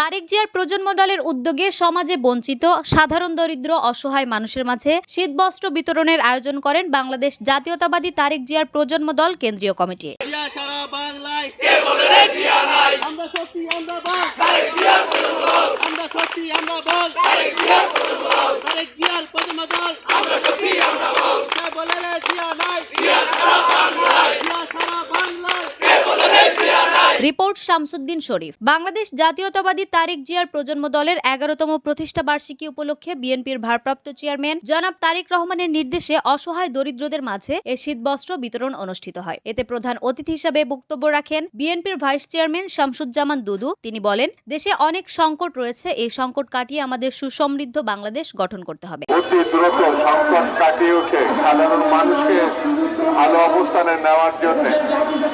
তারেক জিয়ার প্রজন্ম দলের উদ্যোগে সমাজে বঞ্চিত সাধারণ দরিদ্র অসহায় মানুষের মাঝে শীতবস্ত্র বিতরণের আয়োজন করেন বাংলাদেশ জাতীয়তাবাদী তারেক জিয়ার প্রজন্ম দল কেন্দ্রীয় কমিটি। সারা বাংলায় কে বলে রে জিয়া নাই আমরা সত্যি আমরা বল তারেক জিয়ার প্রজন্মদল আমরা সত্যি আমরা বল তারেক জিয়ার প্রজন্মদল তারেক জিয়ার প্রজন্মদল আমরা সত্যি আমরা বল কে বলে রে জিয়া নাই জিয়া সারা বাংলায় জিয়া সারা বাংলায় কে বলে রে জিয়া নাই রিপোর্ট শামসুদ্দিন শরীফ। বাংলাদেশ জাতীয়তাবাদী তারেক জিয়ার প্রজন্ম দলের এগারোতম প্রতিষ্ঠা বার্ষিকী উপলক্ষে বিএনপির ভারপ্রাপ্ত চেয়ারম্যান জনাব তারেক রহমানের নির্দেশে অসহায় দরিদ্রদের মাঝে এ শীতবস্ত্র বিতরণ অনুষ্ঠিত হয়। এতে প্রধান অতিথি হিসেবে বক্তব্য রাখেন বিএনপির ভাইস চেয়ারম্যান শামসুজ্জামান দুদু। তিনি বলেন, দেশে অনেক সংকট রয়েছে, এই সংকট কাটিয়ে আমাদের সুসমৃদ্ধ বাংলাদেশ গঠন করতে হবে। সাধারণ মানুষকে ভালো অবস্থানে নেওয়ার জন্য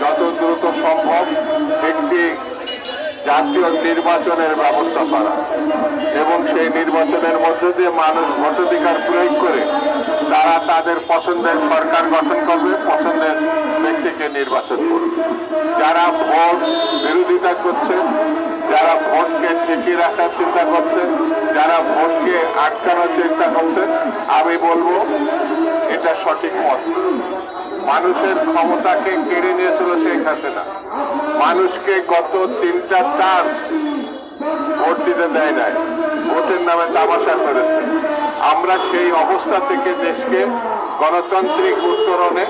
যত দ্রুত সম্ভব জাতীয় নির্বাচনের ব্যবস্থা করা। এবং সেই নির্বাচনের মধ্যে দিয়ে মানুষ ভোটাধিকার প্রয়োগ করে তারা তাদের পছন্দের সরকার গঠন করবে, পছন্দের ব্যক্তিকে নির্বাচন করবে। যারা ভোট বিরোধিতা করছে, যারা ভোটকে ঠেকিয়ে রাখার চিন্তা করছে, যারা ভোটকে আটকানোর চেষ্টা করছে, আমি বলব, এটা সঠিক পথ। মানুষের ক্ষমতাকে কেড়ে নিয়েছিল শেখ হাসিনা। মানুষকে গত তিনটা চার ভোট দিতে দেয় নাই। ভোটের নামে তামাশা করেছে। আমরা সেই অবস্থা থেকে দেশকে গণতান্ত্রিক উত্তরণে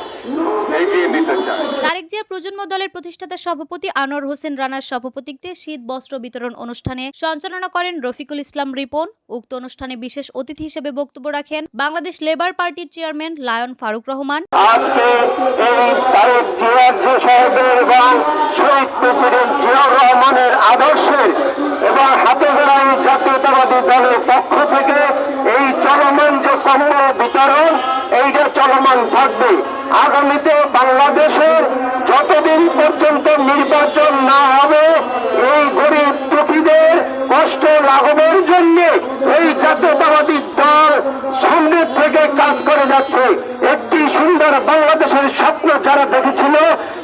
এগিয়ে নিতে চাই তারেক জিয়া প্রজন্ম দলের প্রতিষ্ঠাতা সভাপতি আনোয়ার হোসেন রানার সভাপতিত্বে শীত বস্ত্র বিতরণ অনুষ্ঠানে সঞ্চালনা করেন রফিকুল ইসলাম রিপন। উক্ত অনুষ্ঠানে বিশেষ অতিথি হিসেবে বক্তব্য রাখেন বাংলাদেশ লেবার পার্টির চেয়ারম্যান লায়ন ফারুক রহমান। আজকে এই তারেক জিয়ার যে সাহেবের এবং শহীদ প্রেসিডেন্ট জিয়াউর রহমানের আদর্শের এবং হাতে ধরা এই জাতীয়তাবাদী দলের পক্ষ থেকে এই চলমান যে কম্বল বিতরণ এইটা চলমান থাকবে। আগামীতে বাংলাদেশের যতদিন পর্যন্ত নির্বাচন না হবে, এই গরিব দুঃখীদের কষ্ট লাঘবের জন্য এই জাতীয়তাবাদী দল সামনের থেকে কাজ করে যাচ্ছে। একটি সুন্দর বাংলাদেশের স্বপ্ন যারা দেখেছিল,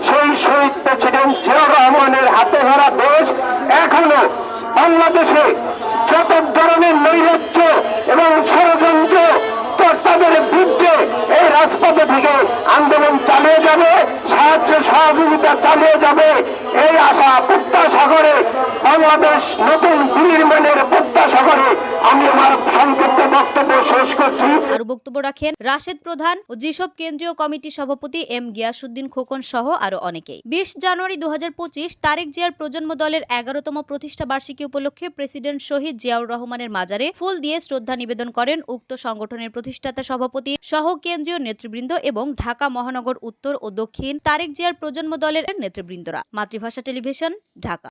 সেই শহীদ প্রেসিডেন্ট জিয়াউর রহমানের হাতে ধরা দেশ এখনও বাংলাদেশে যত ধরনের নৈরাজ্য এবং ষড়যন্ত্র তাদের বিরুদ্ধে এই রাজপথে থেকে, আন্দোলন চালিয়ে যাবে, সাহায্য সহযোগিতা চালিয়ে যাবে। এই আশা প্রত্যাশা করে বাংলাদেশ নতুন বিনির্মাণের প্রত্যাশা করে আমি আমার সংক্ষিপ্ত বক্তব্য শেষ করছি। আরও বক্তব্য রাখেন রাশেদ প্রধান ও যেসব কেন্দ্রীয় কমিটি সভাপতি এম গিয়াসুদ্দিন খোকন সহ আরও অনেকেই। বিশ জানুয়ারি দু হাজার পঁচিশ তারেক জিয়ার প্রজন্ম দলের এগারোতম প্রতিষ্ঠা বার্ষিকী উপলক্ষে প্রেসিডেন্ট শহীদ জিয়াউর রহমানের মাজারে ফুল দিয়ে শ্রদ্ধা নিবেদন করেন উক্ত সংগঠনের প্রতিষ্ঠাতা সভাপতি সহ কেন্দ্রীয় নেতৃবৃন্দ এবং ঢাকা মহানগর উত্তর ও দক্ষিণ তারেক জিয়ার প্রজন্ম দলের নেতৃবৃন্দরা। মাতৃভাষা টেলিভিশন, ঢাকা।